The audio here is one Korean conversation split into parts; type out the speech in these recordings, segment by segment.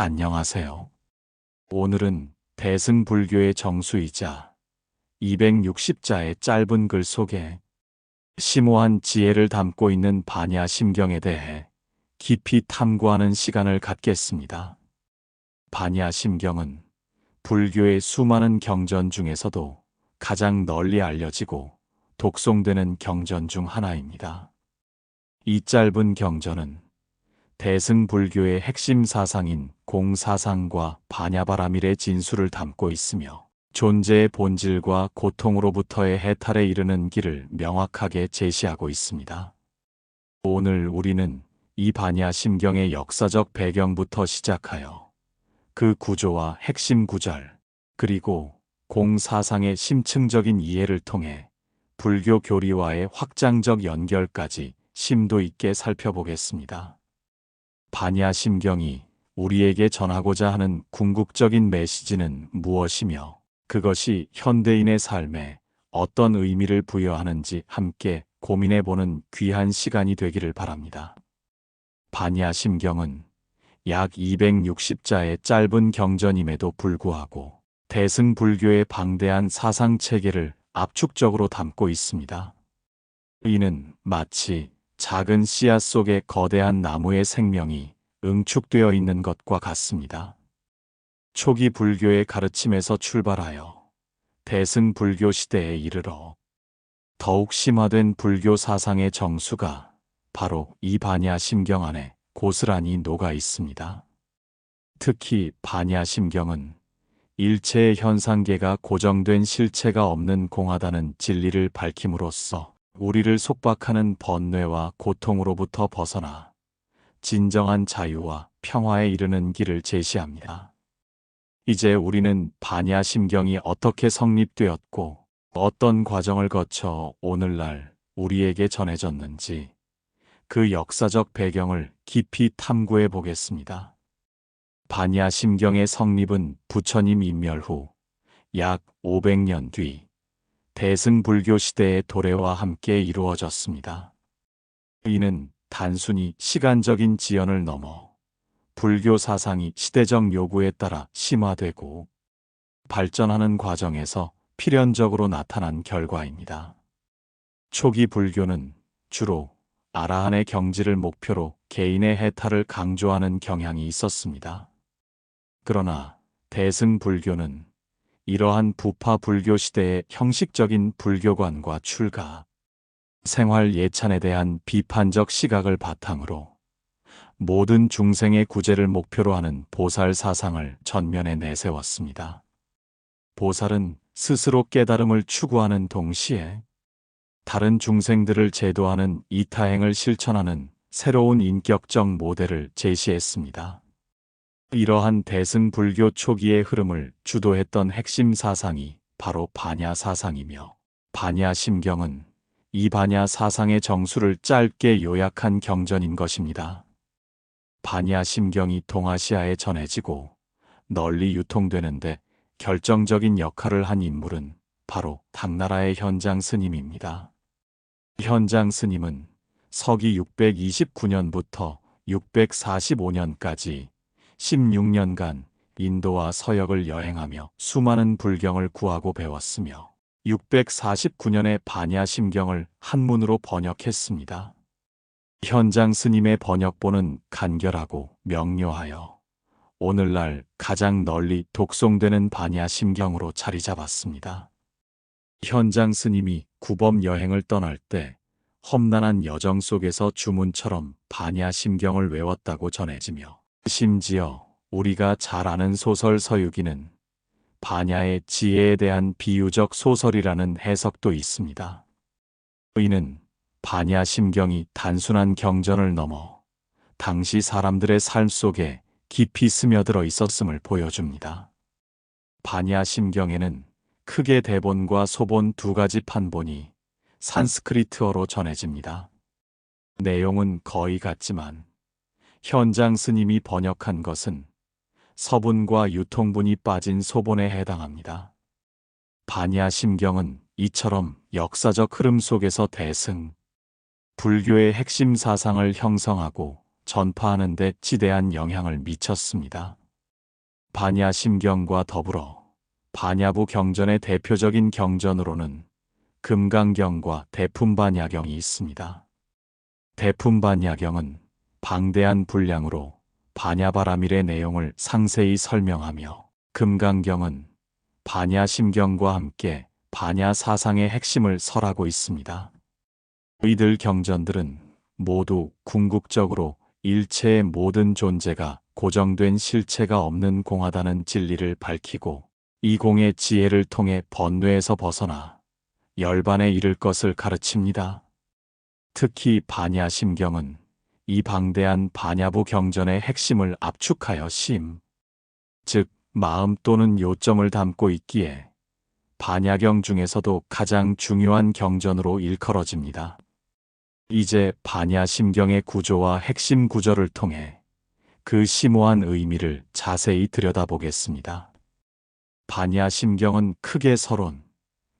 안녕하세요. 오늘은 대승불교의 정수이자 260자의 짧은 글 속에 심오한 지혜를 담고 있는 반야심경에 대해 깊이 탐구하는 시간을 갖겠습니다. 반야심경은 불교의 수많은 경전 중에서도 가장 널리 알려지고 독송되는 경전 중 하나입니다. 이 짧은 경전은 대승불교의 핵심 사상인 공사상과 반야바라밀의 진수를 담고 있으며 존재의 본질과 고통으로부터의 해탈에 이르는 길을 명확하게 제시하고 있습니다. 오늘 우리는 이 반야 심경의 역사적 배경부터 시작하여 그 구조와 핵심 구절, 그리고 공사상의 심층적인 이해를 통해 불교 교리와의 확장적 연결까지 심도 있게 살펴보겠습니다. 반야 심경이 우리에게 전하고자 하는 궁극적인 메시지는 무엇이며 그것이 현대인의 삶에 어떤 의미를 부여하는지 함께 고민해 보는 귀한 시간이 되기를 바랍니다. 반야 심경은 약 260자의 짧은 경전임에도 불구하고 대승불교의 방대한 사상 체계를 압축적으로 담고 있습니다. 이는 마치 작은 씨앗 속에 거대한 나무의 생명이 응축되어 있는 것과 같습니다. 초기 불교의 가르침에서 출발하여 대승 불교 시대에 이르러 더욱 심화된 불교 사상의 정수가 바로 이 반야 심경 안에 고스란히 녹아 있습니다. 특히 반야 심경은 일체의 현상계가 고정된 실체가 없는 공하다는 진리를 밝힘으로써 우리를 속박하는 번뇌와 고통으로부터 벗어나 진정한 자유와 평화에 이르는 길을 제시합니다. 이제 우리는 반야 심경이 어떻게 성립되었고 어떤 과정을 거쳐 오늘날 우리에게 전해졌는지 그 역사적 배경을 깊이 탐구해 보겠습니다. 반야 심경의 성립은 부처님 인멸 후 약 500년 뒤 대승불교 시대의 도래와 함께 이루어졌습니다. 이는 단순히 시간적인 지연을 넘어 불교 사상이 시대적 요구에 따라 심화되고 발전하는 과정에서 필연적으로 나타난 결과입니다. 초기 불교는 주로 아라한의 경지를 목표로 개인의 해탈을 강조하는 경향이 있었습니다. 그러나 대승 불교는 이러한 부파 불교 시대의 형식적인 불교관과 출가, 생활 예찬에 대한 비판적 시각을 바탕으로 모든 중생의 구제를 목표로 하는 보살 사상을 전면에 내세웠습니다. 보살은 스스로 깨달음을 추구하는 동시에 다른 중생들을 제도하는 이타행을 실천하는 새로운 인격적 모델을 제시했습니다. 이러한 대승 불교 초기의 흐름을 주도했던 핵심 사상이 바로 반야 사상이며 반야 심경은 이 반야 사상의 정수를 짧게 요약한 경전인 것입니다. 반야 심경이 동아시아에 전해지고 널리 유통되는데 결정적인 역할을 한 인물은 바로 당나라의 현장 스님입니다. 현장 스님은 서기 629년부터 645년까지 16년간 인도와 서역을 여행하며 수많은 불경을 구하고 배웠으며 649년에 반야 심경을 한문으로 번역했습니다. 현장 스님의 번역본은 간결하고 명료하여 오늘날 가장 널리 독송되는 반야 심경으로 자리 잡았습니다. 현장 스님이 구범 여행을 떠날 때 험난한 여정 속에서 주문처럼 반야 심경을 외웠다고 전해지며 심지어 우리가 잘 아는 소설 서유기는 반야의 지혜에 대한 비유적 소설이라는 해석도 있습니다. 이는 반야 심경이 단순한 경전을 넘어 당시 사람들의 삶 속에 깊이 스며들어 있었음을 보여줍니다. 반야 심경에는 크게 대본과 소본 두 가지 판본이 산스크리트어로 전해집니다. 내용은 거의 같지만 현장 스님이 번역한 것은 서분과 유통분이 빠진 소본에 해당합니다. 반야 심경은 이처럼 역사적 흐름 속에서 대승, 불교의 핵심 사상을 형성하고 전파하는 데 지대한 영향을 미쳤습니다. 반야 심경과 더불어 반야부 경전의 대표적인 경전으로는 금강경과 대품반야경이 있습니다. 대품반야경은 방대한 분량으로 반야바라밀의 내용을 상세히 설명하며 금강경은 반야심경과 함께 반야 사상의 핵심을 설하고 있습니다. 이들 경전들은 모두 궁극적으로 일체의 모든 존재가 고정된 실체가 없는 공하다는 진리를 밝히고 이 공의 지혜를 통해 번뇌에서 벗어나 열반에 이를 것을 가르칩니다. 특히 반야심경은 이 방대한 반야부 경전의 핵심을 압축하여 심, 즉 마음 또는 요점을 담고 있기에 반야경 중에서도 가장 중요한 경전으로 일컬어집니다. 이제 반야심경의 구조와 핵심 구절을 통해 그 심오한 의미를 자세히 들여다보겠습니다. 반야심경은 크게 서론,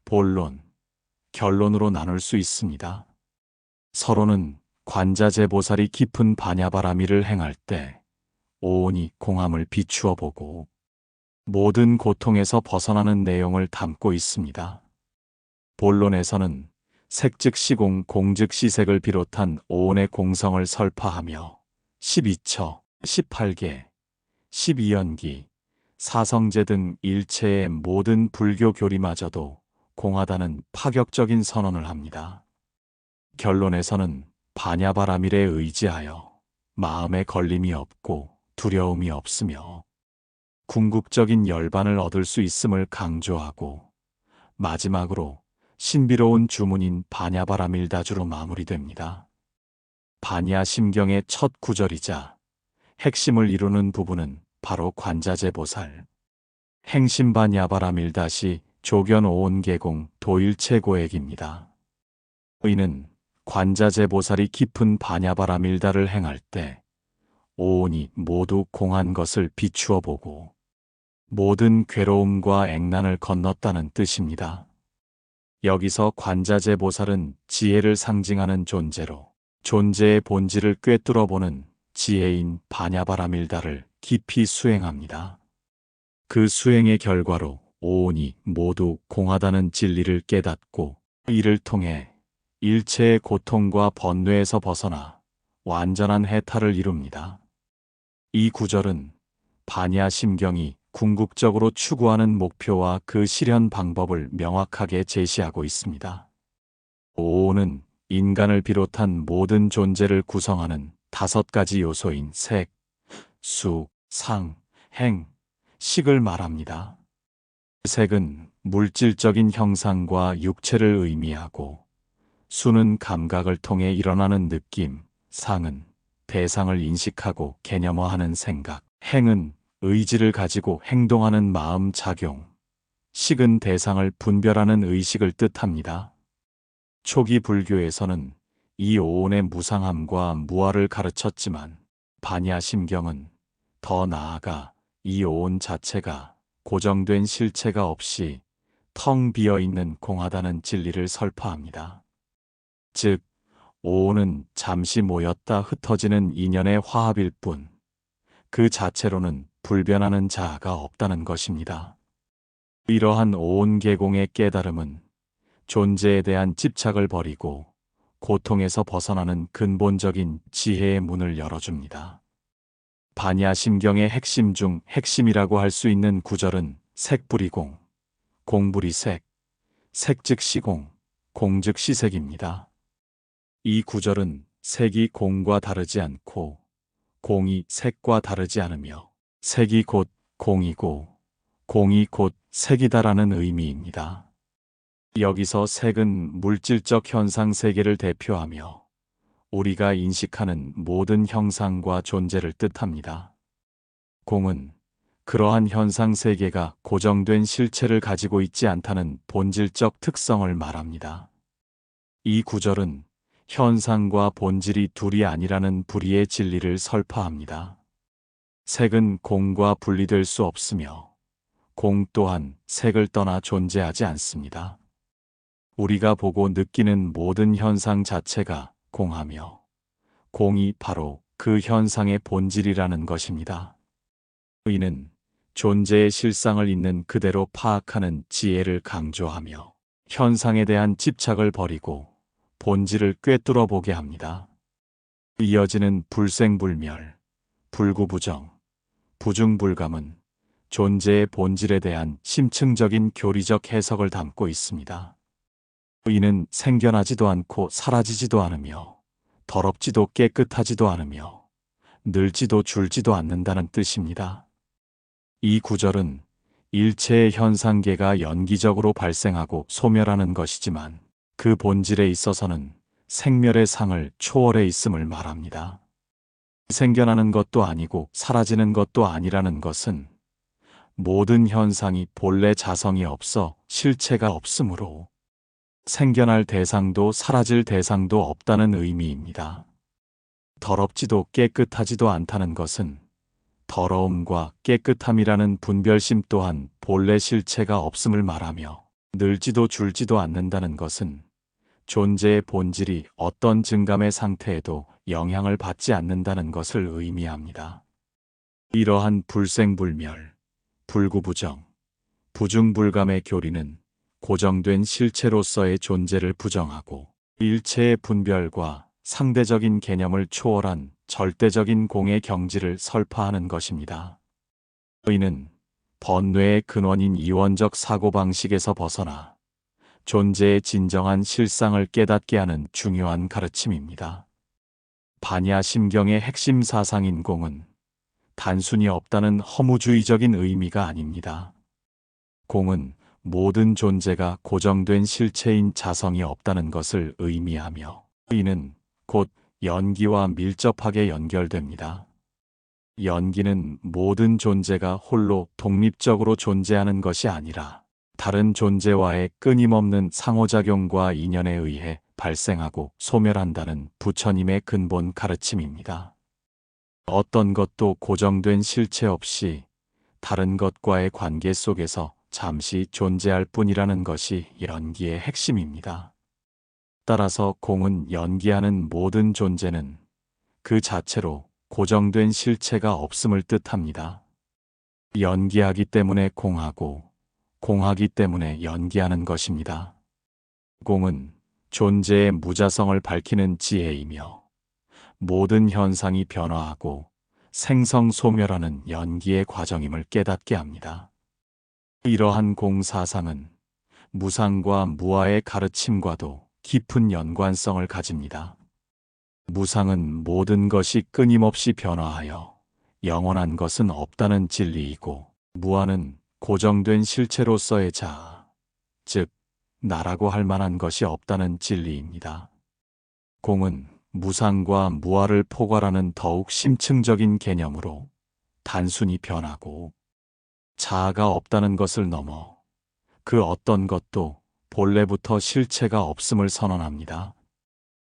본론, 결론으로 나눌 수 있습니다. 서론은 관자재보살이 깊은 반야바라미를 행할 때 오온이 공함을 비추어 보고 모든 고통에서 벗어나는 내용을 담고 있습니다. 본론에서는 색즉 시공 공즉 시색을 비롯한 오온의 공성을 설파하며 12처, 18개, 12연기, 사성제 등 일체의 모든 불교 교리마저도 공하다는 파격적인 선언을 합니다. 결론에서는 반야바라밀에 의지하여 마음에 걸림이 없고 두려움이 없으며 궁극적인 열반을 얻을 수 있음을 강조하고 마지막으로 신비로운 주문인 반야바라밀다주로 마무리됩니다. 반야 심경의 첫 구절이자 핵심을 이루는 부분은 바로 관자재 보살. 행심반야바라밀다시 조견 오온계공 도일체고액입니다. 이는 관자재 보살이 깊은 반야바라 밀다를 행할 때 오온이 모두 공한 것을 비추어 보고 모든 괴로움과 액난을 건넜다는 뜻입니다. 여기서 관자재 보살은 지혜를 상징하는 존재로 존재의 본질을 꿰뚫어 보는 지혜인 바냐바라 밀다를 깊이 수행합니다. 그 수행의 결과로 오온이 모두 공하다는 진리를 깨닫고 이를 통해 일체의 고통과 번뇌에서 벗어나 완전한 해탈을 이룹니다. 이 구절은 반야 심경이 궁극적으로 추구하는 목표와 그 실현 방법을 명확하게 제시하고 있습니다. 오온은 인간을 비롯한 모든 존재를 구성하는 다섯 가지 요소인 색, 수, 상, 행, 식을 말합니다. 색은 물질적인 형상과 육체를 의미하고 수는 감각을 통해 일어나는 느낌, 상은 대상을 인식하고 개념화하는 생각, 행은 의지를 가지고 행동하는 마음 작용, 식은 대상을 분별하는 의식을 뜻합니다. 초기 불교에서는 이 오온의 무상함과 무아를 가르쳤지만 반야 심경은 더 나아가 이 오온 자체가 고정된 실체가 없이 텅 비어 있는 공하다는 진리를 설파합니다. 즉, 오온은 잠시 모였다 흩어지는 인연의 화합일 뿐, 그 자체로는 불변하는 자아가 없다는 것입니다. 이러한 오온 계공의 깨달음은 존재에 대한 집착을 버리고 고통에서 벗어나는 근본적인 지혜의 문을 열어줍니다. 반야 심경의 핵심 중 핵심이라고 할 수 있는 구절은 색불이공, 공불이색, 색즉 시공, 공즉 시색입니다. 이 구절은 색이 공과 다르지 않고 공이 색과 다르지 않으며 색이 곧 공이고 공이 곧 색이다라는 의미입니다. 여기서 색은 물질적 현상 세계를 대표하며 우리가 인식하는 모든 형상과 존재를 뜻합니다. 공은 그러한 현상 세계가 고정된 실체를 가지고 있지 않다는 본질적 특성을 말합니다. 이 구절은 현상과 본질이 둘이 아니라는 불의의 진리를 설파합니다. 색은 공과 분리될 수 없으며 공 또한 색을 떠나 존재하지 않습니다. 우리가 보고 느끼는 모든 현상 자체가 공하며 공이 바로 그 현상의 본질이라는 것입니다. 이는 존재의 실상을 있는 그대로 파악하는 지혜를 강조하며 현상에 대한 집착을 버리고 본질을 꿰뚫어 보게 합니다. 이어지는 불생불멸, 불구부정, 부중불감은 존재의 본질에 대한 심층적인 교리적 해석을 담고 있습니다. 이는 생겨나지도 않고 사라지지도 않으며 더럽지도 깨끗하지도 않으며 늘지도 줄지도 않는다는 뜻입니다. 이 구절은 일체의 현상계가 연기적으로 발생하고 소멸하는 것이지만 그 본질에 있어서는 생멸의 상을 초월해 있음을 말합니다. 생겨나는 것도 아니고 사라지는 것도 아니라는 것은 모든 현상이 본래 자성이 없어 실체가 없으므로 생겨날 대상도 사라질 대상도 없다는 의미입니다. 더럽지도 깨끗하지도 않다는 것은 더러움과 깨끗함이라는 분별심 또한 본래 실체가 없음을 말하며 늘지도 줄지도 않는다는 것은 존재의 본질이 어떤 증감의 상태에도 영향을 받지 않는다는 것을 의미합니다. 이러한 불생불멸, 불구부정, 부중불감의 교리는 고정된 실체로서의 존재를 부정하고 일체의 분별과 상대적인 개념을 초월한 절대적인 공의 경지를 설파하는 것입니다. 의는 번뇌의 근원인 이원적 사고방식에서 벗어나 존재의 진정한 실상을 깨닫게 하는 중요한 가르침입니다. 반야 심경의 핵심 사상인 공은 단순히 없다는 허무주의적인 의미가 아닙니다. 공은 모든 존재가 고정된 실체인 자성이 없다는 것을 의미하며 이는 곧 연기와 밀접하게 연결됩니다. 연기는 모든 존재가 홀로 독립적으로 존재하는 것이 아니라 다른 존재와의 끊임없는 상호작용과 인연에 의해 발생하고 소멸한다는 부처님의 근본 가르침입니다. 어떤 것도 고정된 실체 없이 다른 것과의 관계 속에서 잠시 존재할 뿐이라는 것이 연기의 핵심입니다. 따라서 공은 연기하는 모든 존재는 그 자체로 고정된 실체가 없음을 뜻합니다. 연기하기 때문에 공하고 공하기 때문에 연기하는 것입니다. 공은 존재의 무자성을 밝히는 지혜이며 모든 현상이 변화하고 생성소멸하는 연기의 과정임을 깨닫게 합니다. 이러한 공사상은 무상과 무아의 가르침과도 깊은 연관성을 가집니다. 무상은 모든 것이 끊임없이 변화하여 영원한 것은 없다는 진리이고 무아는 고정된 실체로서의 자아, 즉 나라고 할 만한 것이 없다는 진리입니다. 공은 무상과 무아를 포괄하는 더욱 심층적인 개념으로 단순히 변하고 자아가 없다는 것을 넘어 그 어떤 것도 본래부터 실체가 없음을 선언합니다.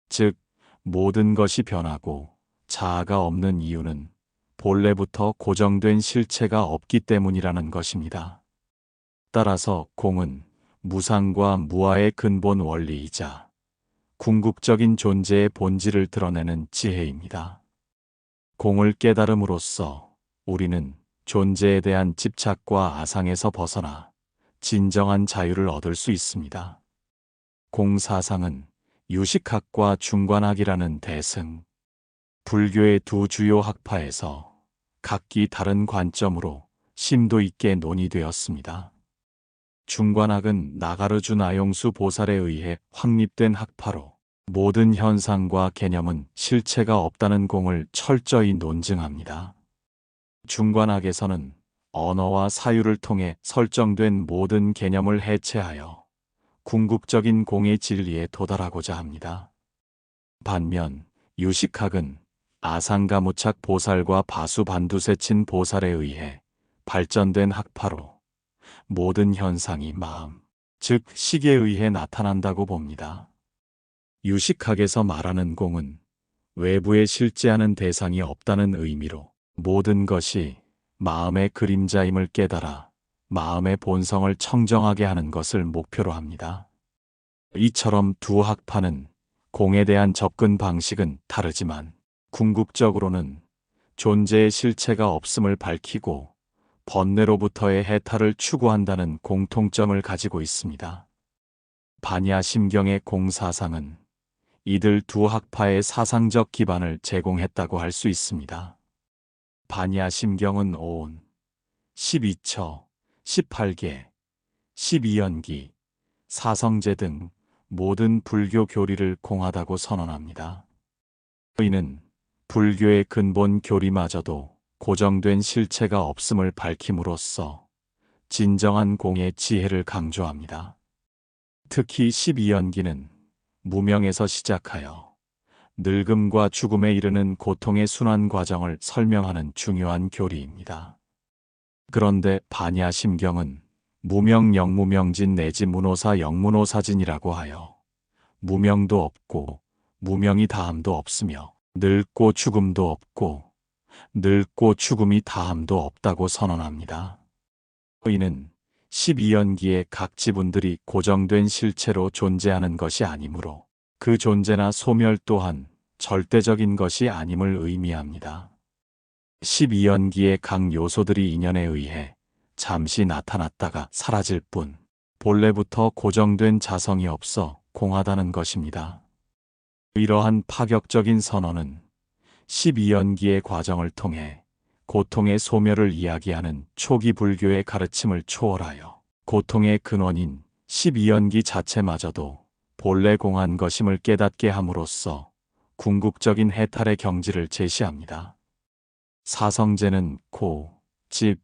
즉, 모든 것이 변하고 자아가 없는 이유는 본래부터 고정된 실체가 없기 때문이라는 것입니다. 따라서 공은 무상과 무아의 근본 원리이자 궁극적인 존재의 본질을 드러내는 지혜입니다. 공을 깨달음으로써 우리는 존재에 대한 집착과 아상에서 벗어나 진정한 자유를 얻을 수 있습니다. 공사상은 유식학과 중관학이라는 대승, 불교의 두 주요 학파에서 각기 다른 관점으로 심도 있게 논의되었습니다. 중관학은 나가르주 나용수 보살에 의해 확립된 학파로 모든 현상과 개념은 실체가 없다는 공을 철저히 논증합니다. 중관학에서는 언어와 사유를 통해 설정된 모든 개념을 해체하여 궁극적인 공의 진리에 도달하고자 합니다. 반면 유식학은 아상가무착 보살과 바수반두세친 보살에 의해 발전된 학파로 모든 현상이 마음, 즉 식에 의해 나타난다고 봅니다. 유식학에서 말하는 공은 외부에 실제하는 대상이 없다는 의미로 모든 것이 마음의 그림자임을 깨달아 마음의 본성을 청정하게 하는 것을 목표로 합니다. 이처럼 두 학파는 공에 대한 접근 방식은 다르지만 궁극적으로는 존재의 실체가 없음을 밝히고 번뇌로부터의 해탈을 추구한다는 공통점을 가지고 있습니다. 반야 심경의 공사상은 이들 두 학파의 사상적 기반을 제공했다고 할 수 있습니다. 반야 심경은 온, 12처, 18개, 12연기, 사성제 등 모든 불교 교리를 공하다고 선언합니다. 이는 불교의 근본 교리마저도 고정된 실체가 없음을 밝힘으로써 진정한 공의 지혜를 강조합니다. 특히 12연기는 무명에서 시작하여 늙음과 죽음에 이르는 고통의 순환 과정을 설명하는 중요한 교리입니다. 그런데 반야심경은 무명 영무명진 내지 문호사 영문호사진이라고 하여 무명도 없고 무명이 다함도 없으며 늙고 죽음도 없고 늙고 죽음이 다함도 없다고 선언합니다. 이는 12연기의 각 지분들이 고정된 실체로 존재하는 것이 아니므로 그 존재나 소멸 또한 절대적인 것이 아님을 의미합니다. 12연기의 각 요소들이 인연에 의해 잠시 나타났다가 사라질 뿐 본래부터 고정된 자성이 없어 공하다는 것입니다. 이러한 파격적인 선언은 12연기의 과정을 통해 고통의 소멸을 이야기하는 초기 불교의 가르침을 초월하여 고통의 근원인 12연기 자체마저도 본래 공한 것임을 깨닫게 함으로써 궁극적인 해탈의 경지를 제시합니다. 사성제는 고, 집,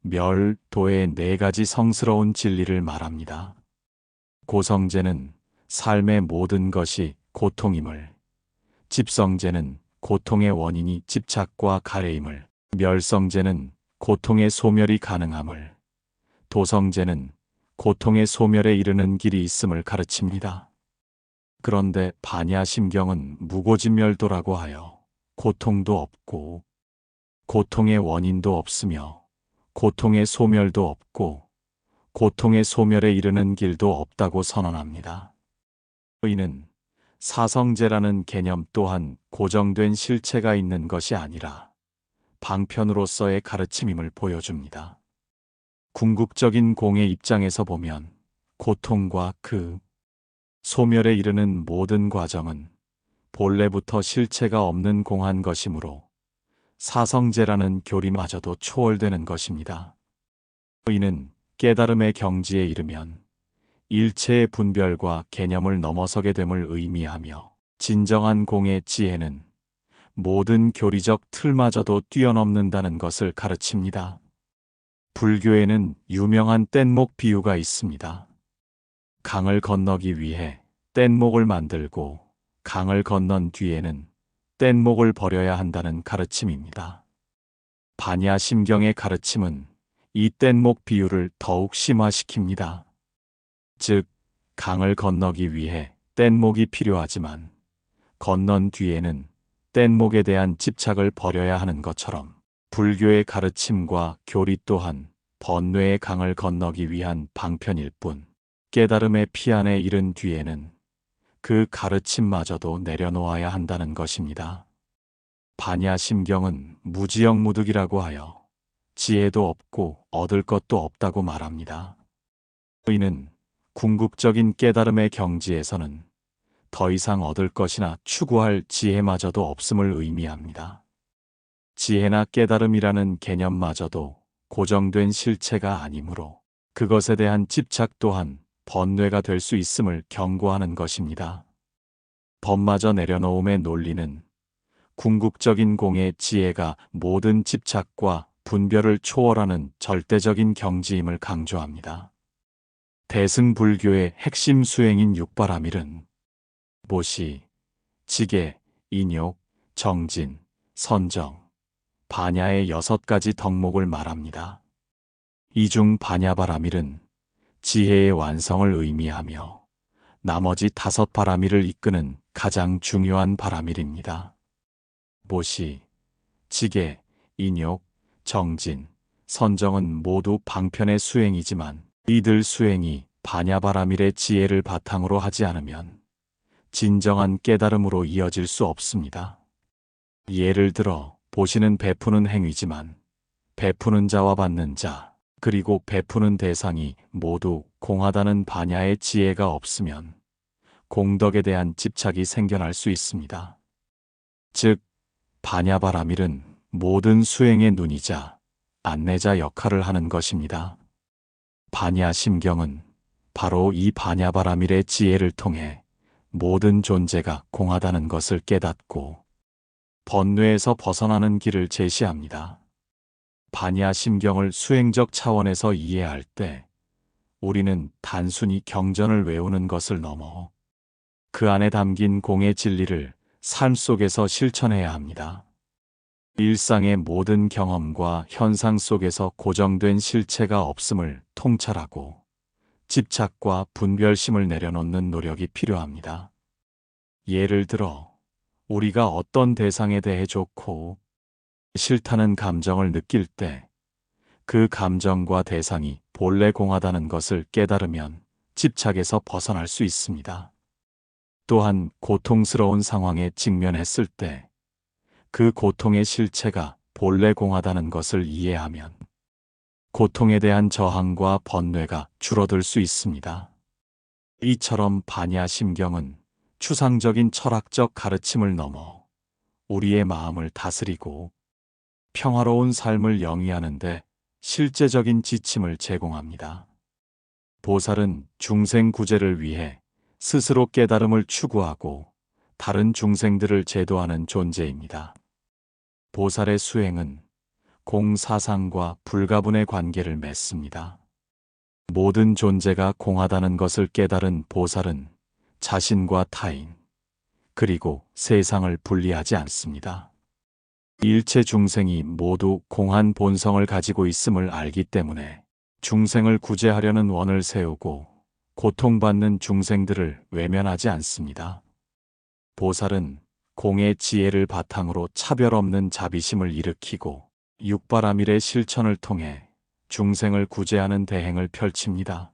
멸, 도의 네 가지 성스러운 진리를 말합니다. 고성제는 삶의 모든 것이 고통임을, 집성제는 고통의 원인이 집착과 가래임을, 멸성제는 고통의 소멸이 가능함을, 도성제는 고통의 소멸에 이르는 길이 있음을 가르칩니다. 그런데 반야심경은 무고진멸도라고 하여 고통도 없고 고통의 원인도 없으며 고통의 소멸도 없고 고통의 소멸에 이르는 길도 없다고 선언합니다. 이는 사성제라는 개념 또한 고정된 실체가 있는 것이 아니라 방편으로서의 가르침임을 보여줍니다. 궁극적인 공의 입장에서 보면 고통과 그 소멸에 이르는 모든 과정은 본래부터 실체가 없는 공한 것이므로 사성제라는 교리마저도 초월되는 것입니다. 이는 깨달음의 경지에 이르면 일체의 분별과 개념을 넘어서게 됨을 의미하며 진정한 공의 지혜는 모든 교리적 틀마저도 뛰어넘는다는 것을 가르칩니다. 불교에는 유명한 뗏목 비유가 있습니다. 강을 건너기 위해 뗏목을 만들고 강을 건넌 뒤에는 뗏목을 버려야 한다는 가르침입니다. 반야심경의 가르침은 이 뗏목 비유를 더욱 심화시킵니다. 즉, 강을 건너기 위해 뗏목이 필요하지만 건넌 뒤에는 뗏목에 대한 집착을 버려야 하는 것처럼 불교의 가르침과 교리 또한 번뇌의 강을 건너기 위한 방편일 뿐 깨달음의 피안에 이른 뒤에는 그 가르침마저도 내려놓아야 한다는 것입니다. 반야심경은 무지영무득이라고 하여 지혜도 없고 얻을 것도 없다고 말합니다. 이는 궁극적인 깨달음의 경지에서는 더 이상 얻을 것이나 추구할 지혜마저도 없음을 의미합니다. 지혜나 깨달음이라는 개념마저도 고정된 실체가 아니므로 그것에 대한 집착 또한 번뇌가 될 수 있음을 경고하는 것입니다. 법마저 내려놓음의 논리는 궁극적인 공의 지혜가 모든 집착과 분별을 초월하는 절대적인 경지임을 강조합니다. 대승불교의 핵심 수행인 육바라밀은 모시, 지계, 인욕, 정진, 선정, 반야의 여섯 가지 덕목을 말합니다. 이 중 반야바라밀은 지혜의 완성을 의미하며 나머지 다섯 바라밀을 이끄는 가장 중요한 바라밀입니다. 모시, 지계, 인욕, 정진, 선정은 모두 방편의 수행이지만 이들 수행이 반야바라밀의 지혜를 바탕으로 하지 않으면 진정한 깨달음으로 이어질 수 없습니다. 예를 들어 보시는 베푸는 행위지만 베푸는 자와 받는 자, 그리고 베푸는 대상이 모두 공하다는 반야의 지혜가 없으면 공덕에 대한 집착이 생겨날 수 있습니다. 즉, 반야바라밀은 모든 수행의 눈이자 안내자 역할을 하는 것입니다. 반야 심경은 바로 이 반야바라밀의 지혜를 통해 모든 존재가 공하다는 것을 깨닫고 번뇌에서 벗어나는 길을 제시합니다. 반야 심경을 수행적 차원에서 이해할 때 우리는 단순히 경전을 외우는 것을 넘어 그 안에 담긴 공의 진리를 삶 속에서 실천해야 합니다. 일상의 모든 경험과 현상 속에서 고정된 실체가 없음을 통찰하고 집착과 분별심을 내려놓는 노력이 필요합니다. 예를 들어, 우리가 어떤 대상에 대해 좋고 싫다는 감정을 느낄 때 그 감정과 대상이 본래 공하다는 것을 깨달으면 집착에서 벗어날 수 있습니다. 또한 고통스러운 상황에 직면했을 때 그 고통의 실체가 본래 공하다는 것을 이해하면 고통에 대한 저항과 번뇌가 줄어들 수 있습니다. 이처럼 반야심경은 추상적인 철학적 가르침을 넘어 우리의 마음을 다스리고 평화로운 삶을 영위하는데 실제적인 지침을 제공합니다. 보살은 중생 구제를 위해 스스로 깨달음을 추구하고 다른 중생들을 제도하는 존재입니다. 보살의 수행은 공사상과 불가분의 관계를 맺습니다. 모든 존재가 공하다는 것을 깨달은 보살은 자신과 타인, 그리고 세상을 분리하지 않습니다. 일체 중생이 모두 공한 본성을 가지고 있음을 알기 때문에 중생을 구제하려는 원을 세우고 고통받는 중생들을 외면하지 않습니다. 보살은 공의 지혜를 바탕으로 차별 없는 자비심을 일으키고 육바라밀의 실천을 통해 중생을 구제하는 대행을 펼칩니다.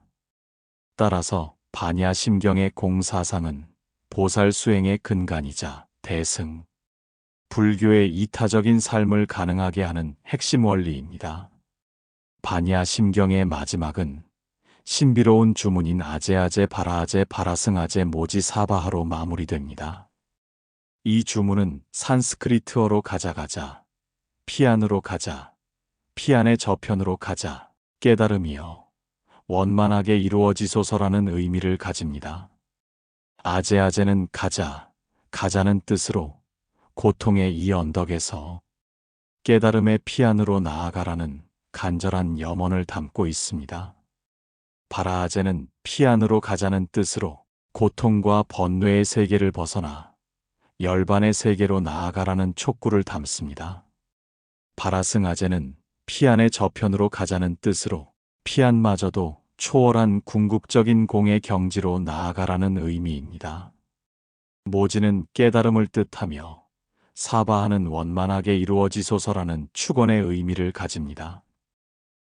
따라서 반야심경의 공사상은 보살 수행의 근간이자 대승, 불교의 이타적인 삶을 가능하게 하는 핵심 원리입니다. 반야심경의 마지막은 신비로운 주문인 아제아제 바라아제 바라승아제 모지 사바하로 마무리됩니다. 이 주문은 산스크리트어로 가자가자, 피안으로 가자, 피안의 저편으로 가자, 깨달음이여, 원만하게 이루어지소서라는 의미를 가집니다. 아제아제는 가자, 가자는 뜻으로 고통의 이 언덕에서 깨달음의 피안으로 나아가라는 간절한 염원을 담고 있습니다. 바라아제는 피안으로 가자는 뜻으로 고통과 번뇌의 세계를 벗어나 열반의 세계로 나아가라는 촉구를 담습니다. 바라승 아제는 피안의 저편으로 가자는 뜻으로 피안마저도 초월한 궁극적인 공의 경지로 나아가라는 의미입니다. 모지는 깨달음을 뜻하며 사바하는 원만하게 이루어지소서라는 축원의 의미를 가집니다.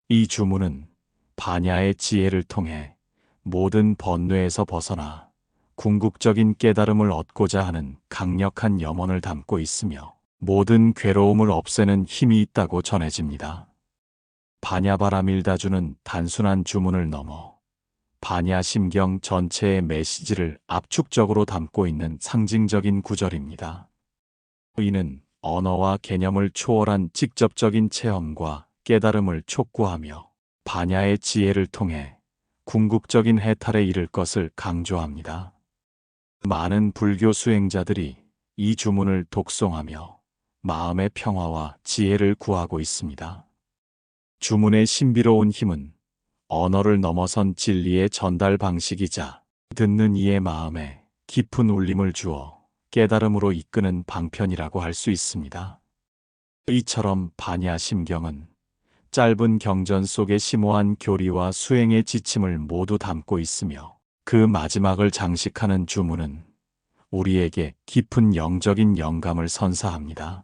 이 주문은 반야의 지혜를 통해 모든 번뇌에서 벗어나 궁극적인 깨달음을 얻고자 하는 강력한 염원을 담고 있으며 모든 괴로움을 없애는 힘이 있다고 전해집니다. 바냐바라밀다주는 단순한 주문을 넘어 바냐심경 전체의 메시지를 압축적으로 담고 있는 상징적인 구절입니다. 이는 언어와 개념을 초월한 직접적인 체험과 깨달음을 촉구하며 반야의 지혜를 통해 궁극적인 해탈에 이를 것을 강조합니다. 많은 불교 수행자들이 이 주문을 독송하며 마음의 평화와 지혜를 구하고 있습니다. 주문의 신비로운 힘은 언어를 넘어선 진리의 전달 방식이자 듣는 이의 마음에 깊은 울림을 주어 깨달음으로 이끄는 방편이라고 할 수 있습니다. 이처럼 반야심경은 짧은 경전 속의 심오한 교리와 수행의 지침을 모두 담고 있으며 그 마지막을 장식하는 주문은 우리에게 깊은 영적인 영감을 선사합니다.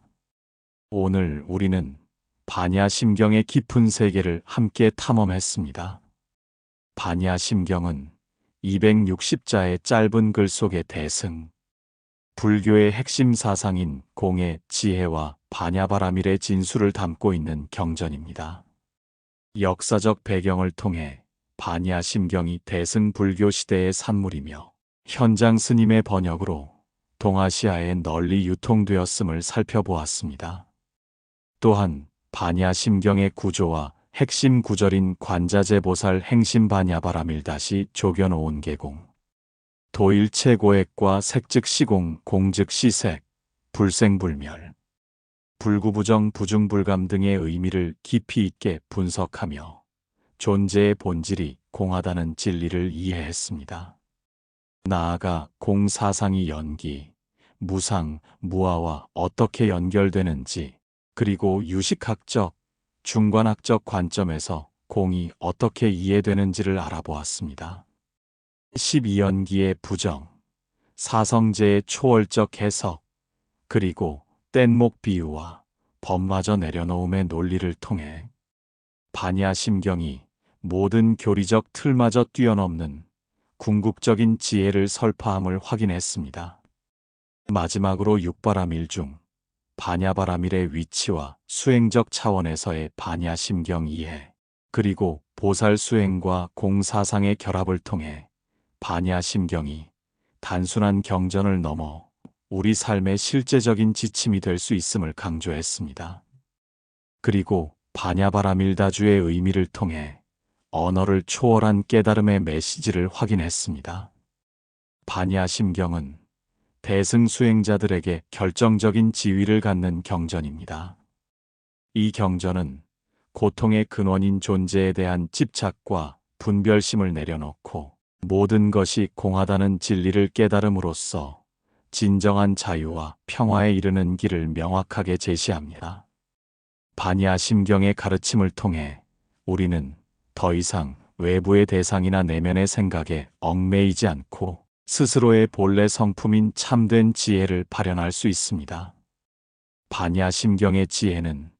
오늘 우리는 반야 심경의 깊은 세계를 함께 탐험했습니다. 반야 심경은 260자의 짧은 글 속의 대승, 불교의 핵심 사상인 공의 지혜와 반야바라밀의 진수를 담고 있는 경전입니다. 역사적 배경을 통해 반야 심경이 대승 불교 시대의 산물이며 현장 스님의 번역으로 동아시아에 널리 유통되었음을 살펴보았습니다. 또한 반야 심경의 구조와 핵심 구절인 관자재 보살 행심 반야바라밀 다시 조견오온 개공 도일체고액과 색즉 시공 공즉 시색 불생불멸 불구부정 부중불감 등의 의미를 깊이 있게 분석하며 존재의 본질이 공하다는 진리를 이해했습니다. 나아가 공사상이 연기, 무상, 무아와 어떻게 연결되는지, 그리고 유식학적, 중관학적 관점에서 공이 어떻게 이해되는지를 알아보았습니다. 12연기의 부정, 사성제의 초월적 해석, 그리고 뗏목 비유와 법마저 내려놓음의 논리를 통해 반야 심경이 모든 교리적 틀마저 뛰어넘는 궁극적인 지혜를 설파함을 확인했습니다. 마지막으로 육바라밀 중 반야바라밀의 위치와 수행적 차원에서의 반야 심경 이해, 그리고 보살 수행과 공사상의 결합을 통해 반야 심경이 단순한 경전을 넘어 우리 삶의 실제적인 지침이 될 수 있음을 강조했습니다. 그리고 바냐바라밀다주의 의미를 통해 언어를 초월한 깨달음의 메시지를 확인했습니다. 바냐 심경은 대승 수행자들에게 결정적인 지위를 갖는 경전입니다. 이 경전은 고통의 근원인 존재에 대한 집착과 분별심을 내려놓고 모든 것이 공하다는 진리를 깨달음으로써 진정한 자유와 평화에 이르는 길을 명확하게 제시합니다. 반야 심경의 가르침을 통해 우리는 더 이상 외부의 대상이나 내면의 생각에 얽매이지 않고 스스로의 본래 성품인 참된 지혜를 발현할 수 있습니다. 반야 심경의 지혜는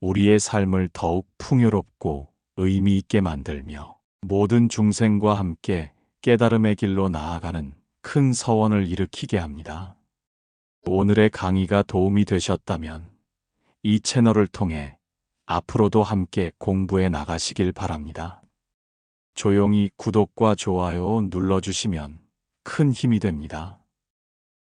우리의 삶을 더욱 풍요롭고 의미 있게 만들며 모든 중생과 함께 깨달음의 길로 나아가는 큰 서원을 일으키게 합니다. 오늘의 강의가 도움이 되셨다면 이 채널을 통해 앞으로도 함께 공부해 나가시길 바랍니다. 조용히 구독과 좋아요 눌러주시면 큰 힘이 됩니다.